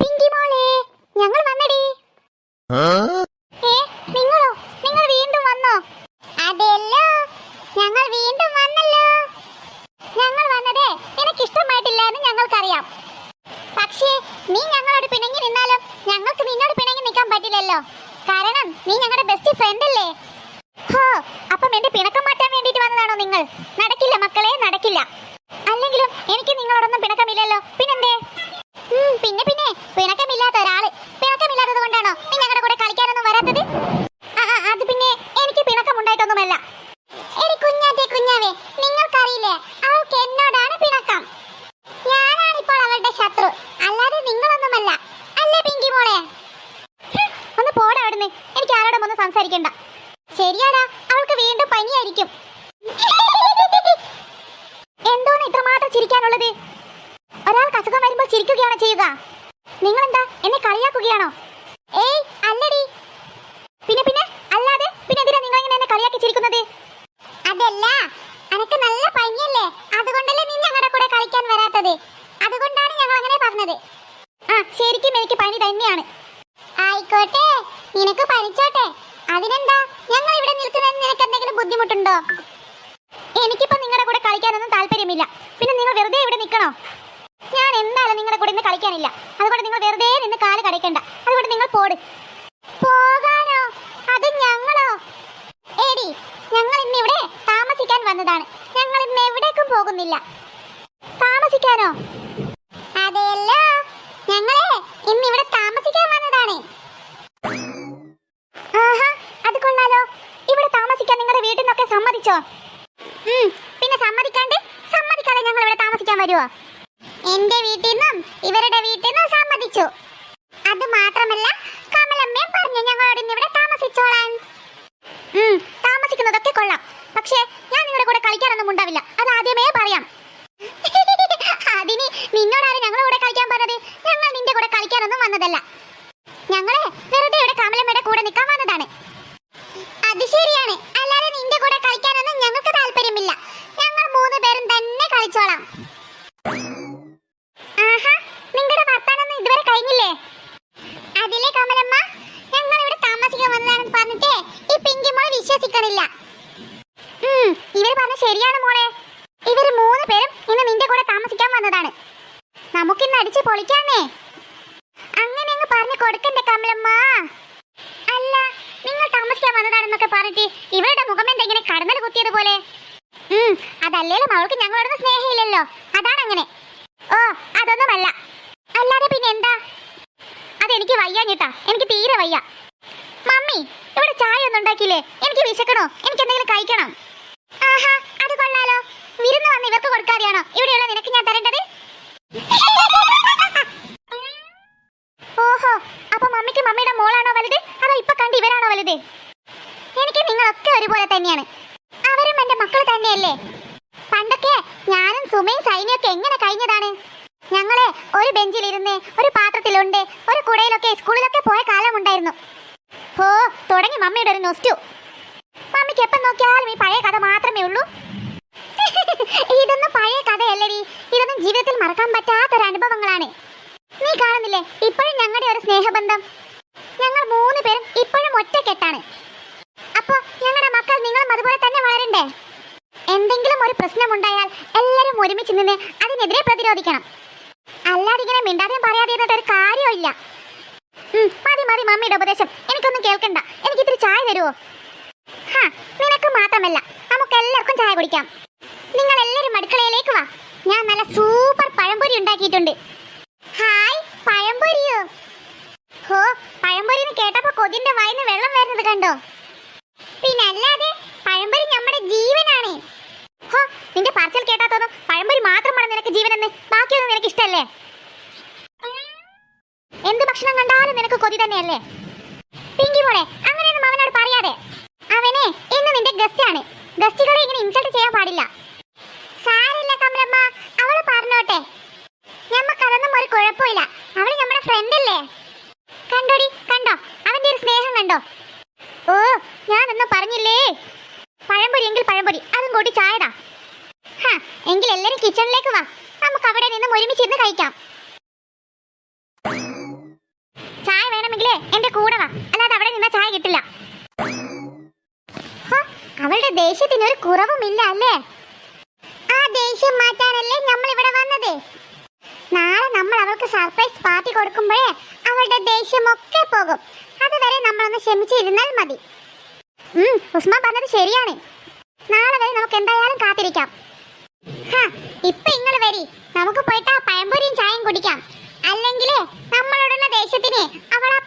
പിങ്കി മോളെ ഞങ്ങൾ വന്നടി. നിങ്ങളോ? നിങ്ങൾ വീണ്ടും വന്നോ? അതെല്ലോ ഞങ്ങൾ വീണ്ടും വന്നല്ലോ. ഞങ്ങൾ വന്നത് നിനക്ക് ഇഷ്ടമായിട്ടില്ല എന്ന് ഞങ്ങൾക്കറിയാം. പക്ഷേ നീ ഞങ്ങളോട് പിണങ്ങി നിന്നാലും ഞങ്ങൾക്ക് നിന്നോട് പിണങ്ങി നിൽക്കാൻ പറ്റില്ലല്ലോ. കാരണം നീ ഞങ്ങളുടെ ബെസ്റ്റ് ഫ്രണ്ട് അല്ലേ? ഹോ അപ്പം എന്റെ പിണക്കം മാറ്റാൻ വേണ്ടിയിട്ട് വന്നതാണോ നിങ്ങൾ? നടക്കില്ല മക്കളെ നടക്കില്ല അല്ലെങ്കിലും എനിക്ക് നിങ്ങളോടൊന്നും പിണക്കമില്ലല്ലോ പിന്നെന്തേ ഉം, പിന്നെ പിന്നെ പിണക്കമില്ലാത്ത ഒരാൾ പിണക്കമില്ലാത്തത് കൊണ്ടാണോ നീ ഞങ്ങളുടെ കൂടെ കളിക്കാനൊന്നും വരാത്തത് ആ, ആ, അത് പിന്നെ എനിക്ക് പിണക്കമുണ്ടായിട്ടൊന്നുമല്ല എടി കുഞ്ഞാറ്റെ കുഞ്ഞാവേ നിങ്ങൾക്കറിയില്ലേ അവൾക്ക് എന്നോടാണ് പിണക്കം ഞാനാണ് ഇപ്പോൾ അവളുടെ ശത്രു അല്ലാതെ നിങ്ങളൊന്നുമല്ല അല്ലേ പിങ്കി മോളെ ഹും, ഒന്ന് പോടാ അവിടുന്ന് എനിക്ക് ആരോടും ഒന്നും സംസാരിക്കണ്ട ശരിയാടാ അവൾക്ക് പനിയായിരിക്കും എന്തോന്ന് ഇത്രമാത്രം ചിരിക്കാനുള്ളത്? ഒരാൾക്ക് അസുഖം വരുമ്പോൾ ചിരിക്കുകയാണോ ചെയ്യുക. നിങ്ങൾ എന്താ എന്നെ കളിയാക്കുകയാണോ? ഏയ് അല്ലടി. പിന്നെ പിന്നെ അല്ലാതെ പിന്നെ എന്തിനാ നിങ്ങൾ ഇങ്ങനെ എന്നെ കളിയാക്കി ചിരിക്കുന്നത്? അതല്ല അനക്ക് നല്ല പനിയല്ലേ? അതുകൊണ്ടല്ലേ നീ ഞങ്ങളുടെ കൂടെ കളിക്കാൻ വരാത്തത്. അതുകൊണ്ടാണ് ഞങ്ങൾ അങ്ങനെ പറഞ്ഞത്. ആ ശരിക്കും എനിക്ക് പനി തന്നെയാണ്. ആയിക്കോട്ടെ നിനക്ക് പനിച്ചോട്ടെ അതിനെന്താ? ഞങ്ങൾ ഇവിടെ നിൽക്കുന്നതിന് നിനക്ക് എന്തെങ്കിലും ബുദ്ധിമുട്ടുണ്ടോ? എനിക്കിപ്പോ നിങ്ങളുടെ കൂടെ കളിക്കാനൊന്നും താല്പര്യമില്ല. പിന്നെ നിങ്ങൾ വെറുതെ ഇവിടെ നിൽക്കണോ? ഞാൻ എന്തായാലും നിങ്ങളുടെ കൂടെ ഇന്ന് കളിക്കാനില്ല. അതുകൊണ്ട് നിങ്ങൾ വെറുതെ നിന്ന് കാൽ കടയ്ക്കണ്ട അതുകൊണ്ട് നിങ്ങൾ പോട്. പോകാനോ? അത് ഞങ്ങളോ? എടി ഞങ്ങൾ ഇന്ന് ഇവിടെ താമസിക്കാൻ വന്നതാണ്. ഞങ്ങൾ ഇന്ന് എവിടേക്കും പോകുന്നില്ല. താമസിക്കാനോ? അതെയല്ലോ. ഞങ്ങളെ ഇന്ന് ഇവിടെ താമസിക്കാൻ വന്നതാണ് ആഹാ അത് കൊള്ളാലോ ഇവിടെ താമസിക്കാൻ നിങ്ങളുടെ വീട്ടിൽ നിന്നൊക്കെ സമ്മതിച്ചോ ഉം, പിന്നെ സമ്മതിക്കാണ്ട് സമ്മതിക്കാതെ ഞങ്ങൾ താമസിക്കാൻ എന്റെ വീട്ടിൽ നിന്നും ഇവരുടെ വീട്ടിൽ നിന്നും സമ്മതിച്ചു. അത് മാത്രമല്ല കമലമ്മയും പറഞ്ഞു ഞങ്ങളോട് ഇന്ന് ഇവിടെ താമസിച്ചോളാൻ. താമസിക്കുന്നതൊക്കെ കൊള്ളാം. പക്ഷേ ഞാൻ നിങ്ങളുടെ കൂടെ കളിക്കാനൊന്നും ഉണ്ടാവില്ല. അത് ആദ്യമേ പറയാം. അതിന് നിന്നോടാണ് ഞങ്ങളുടെ കൂടെ കളിക്കാൻ പറഞ്ഞത്. ഞങ്ങൾ നിന്റെ കൂടെ കളിക്കാനൊന്നും വന്നതല്ല ഞങ്ങളെ വെറുതെ ഇവിടെ കമലമ്മയുടെ കൂടെ നിൽക്കാൻ വന്നതാണ് അത് ശരിയാണ് അല്ലാതെ നിന്റെ കൂടെ കളിക്കാനൊന്നും ഞങ്ങൾക്ക് താല്പര്യമില്ല ഞങ്ങൾ മൂന്ന് പേരും തന്നെ കളിച്ചോളാം ആഹാ നിങ്ങളുടെ വർത്താനൊന്നും ഇതുവരെ കഴിഞ്ഞില്ലേ അതിലെ കമലമ്മ ഞങ്ങൾ ഇവിടെ താമസിക്കാൻ വന്നതാണെന്ന് പറഞ്ഞിട്ട് ഈ പിങ്കി മോൾ വിശ്വസിക്കണില്ല ഉം, ഇവർ പറഞ്ഞ ശരിയാണ് മോളെ ഇവർ മൂന്ന് പേരും ഇന്ന് നിന്റെ കൂടെ താമസിക്കാൻ വന്നതാണ് നമുക്കിന്ന് അടിച്ച് പൊളിക്കാന്നേ അങ്ങനെ അങ്ങ് പറഞ്ഞു കൊടുക്കണ്ടേ കമലമ്മ. അല്ല നിങ്ങൾ താമസിക്കാൻ വന്നതാണെന്നൊക്കെ പറഞ്ഞിട്ട് ഇവരുടെ മുഖം എന്തെങ്ങനെ കടന്നൽ കുത്തിയത് പോലെ അതല്ലേലും അവൾക്ക് ഞങ്ങളോടൊന്നും സ്നേഹമില്ലല്ലോ. അതാണ് അങ്ങനെ. ഓ അതൊന്നുമല്ല. അല്ലാതെ പിന്നെ എന്താ? അതെനിക്ക് വയ്യാഞ്ഞിട്ടാ എനിക്ക് തീരെ വയ്യ. മമ്മി ഇവിടെ ചായ ഒന്നും ഉണ്ടാക്കിയില്ലേ? എനിക്ക് വിശക്കണോ? എനിക്ക് എന്തെങ്കിലും കഴിക്കണം. ആഹാ അത് കൊള്ളാലോ. വിരുന്ന് വന്ന് ഇവർക്ക് കൊടുക്കാതെയാണോ ഇവിടെയുള്ള നിനക്ക് ഞാൻ തരേണ്ടത് ഓഹോ അപ്പൊ മമ്മിക്ക് മമ്മിയുടെ മോളാണോ വലുത് അതോ ഇപ്പൊ കണ്ട് ഇവരാണോ വലുത് എനിക്ക് നിങ്ങളൊക്കെ ഒരുപോലെ തന്നെയാണ് അവരും എന്റെ മക്കൾ തന്നെയല്ലേ പണ്ടൊക്കെ ഞാനും സുമയും സൈനിയൊക്കെ എങ്ങനെ കഴിഞ്ഞതാണ്? ഞങ്ങളെ ഒരു ബെഞ്ചിലിരുന്ന് ഒരു പാത്രത്തിലുണ്ട് ഒരു കുടയിലൊക്കെ സ്കൂളിലൊക്കെ പോയ കാലമുണ്ടായിരുന്നു. ഓ തുടങ്ങി മമ്മിയുടെ ഒരു നൊസ്റ്റു. മമ്മിക്ക് എപ്പം നോക്കിയാലും ഈ പഴയ കഥ മാത്രമേ ഉള്ളൂ. ഇതൊന്നും പഴയ കഥയല്ലടി. ഇതൊന്നും ജീവിതത്തിൽ മറക്കാൻ പറ്റാത്തൊരു അനുഭവങ്ങളാണ്. നീ കാണുന്നില്ലേ ഇപ്പോഴും ഞങ്ങളുടെ ഒരു സ്നേഹബന്ധം? ഞങ്ങൾ മൂന്ന് പേരും ഇപ്പോഴും ഒറ്റക്കെട്ടാണ്. അപ്പോൾ ഞങ്ങളുടെ മക്കൾ നിങ്ങളും അതുപോലെ തന്നെ വളരണ്ടേ? എന്തെങ്കിലും ഒരു പ്രശ്നമുണ്ടായാൽ എല്ലാവരും ഒരുമിച്ച് നിന്ന് അതിനെതിരെ പ്രതിരോധിക്കണം. അല്ലാതെ ഇങ്ങനെ മിണ്ടാതെ പറയാതെ ഇരുന്നിട്ട് ഒരു കാര്യമില്ല മതി മതി മമ്മിയുടെ ഉപദേശം. എനിക്കൊന്നും കേൾക്കണ്ട. എനിക്ക് ഇത്തിരി ചായ തരുമോ ഹാ നിനക്ക് മാത്രമല്ല. നമുക്ക് എല്ലാവർക്കും ചായ കുടിക്കാം. നിങ്ങൾ എല്ലാവരും അടുക്കളയിലേക്ക് വാ. ഞാൻ നല്ല സൂപ്പർ പഴംപൊരി ഉണ്ടാക്കിയിട്ടുണ്ട്. ഹായ് പഴംപൊരിയോ? ഹോ പഴംപൊരി എന്ന് കേട്ടപ്പോ കൊതിന്റെ വായിന്ന് വെള്ളം വരുന്നത് കണ്ടോ? പിന്നെ അല്ലാതെ പഴംപൊരി നമ്മുടെ ഹോ നിന്റെ പറച്ചൽ കേട്ടാ തോന്നും പഴംപൊരി മാത്രമാണ് നിനക്ക് ജീവനെന്ന്? ബാക്കിയൊന്നും നിനക്ക് ഇഷ്ടല്ലേ എന്ത് ഭക്ഷണം കണ്ടാലും നിനക്ക് കൊതി തന്നെയല്ലേ? പിങ്കി മോളെ അങ്ങനെയൊന്നും അവനോട് പറയാതെ. അവനെ ഇന്ന് നിന്റെ ഗസ്റ്റ് ആണ്. ഗസ്റ്റുകളെ ഇങ്ങനെ ഇൻസൾട്ട് ചെയ്യാൻ പാടില്ല. സാരില്ല കമലമ്മ അവൾ പറഞ്ഞോട്ടെ. ഞമ്മക്കതൊന്നും ഒരു കുഴപ്പമില്ല. അവൾ നമ്മുടെ ഫ്രണ്ട് അല്ലേ? കണ്ടോടി കണ്ടോ? അവന്റെ ഒരു സ്നേഹം കണ്ടോ? ഓ ഞാനൊന്നും പറഞ്ഞില്ലേ? പഴംപൊരി എങ്കിൽ പഴംപൊരി അതും കൂട്ടി ചായതാ. എങ്കിൽ എല്ലാരും കിച്ചണിലേക്ക് വാ. നമുക്ക് അവിടെ നിന്നും ഒരുമിച്ചിരുന്ന് കഴിക്കാം. ചായ വേണമെങ്കിലേ എന്റെ കൂടെ വാ. അല്ലാതെ അവിടെ നിന്നാ ചായ കിട്ടില്ല. അവളുടെ ദേഷ്യത്തിന് ഒരു കുറവുമില്ല അല്ലേ? ആ ദേഷ്യം മാറ്റാനല്ലേ നമ്മൾ ഇവിടെ വന്നത്? നാളെ നമ്മൾ അവൾക്ക് സർപ്രൈസ് പാർട്ടി കൊടുക്കുമ്പോഴേ അവളുടെ ദേഷ്യമൊക്കെ പോകും. അതുവരെ നമ്മളൊന്ന് ക്ഷമിച്ചിരുന്നാൽ മതി. ഉം, ഉസ്മാൻ പറഞ്ഞത് ശരിയാണ്. നാളെ വരെ നമുക്ക് എന്തായാലും കാത്തിരിക്കാം. ഇപ്പൊ ഇങ്ങൾ വരി. നമുക്ക് പോയിട്ട് ആ പഴംപൊരിയും ചായയും കുടിക്കാം. അല്ലെങ്കിൽ നമ്മളോടുള്ള ദേഷ്യത്തിന് അവൾ ആ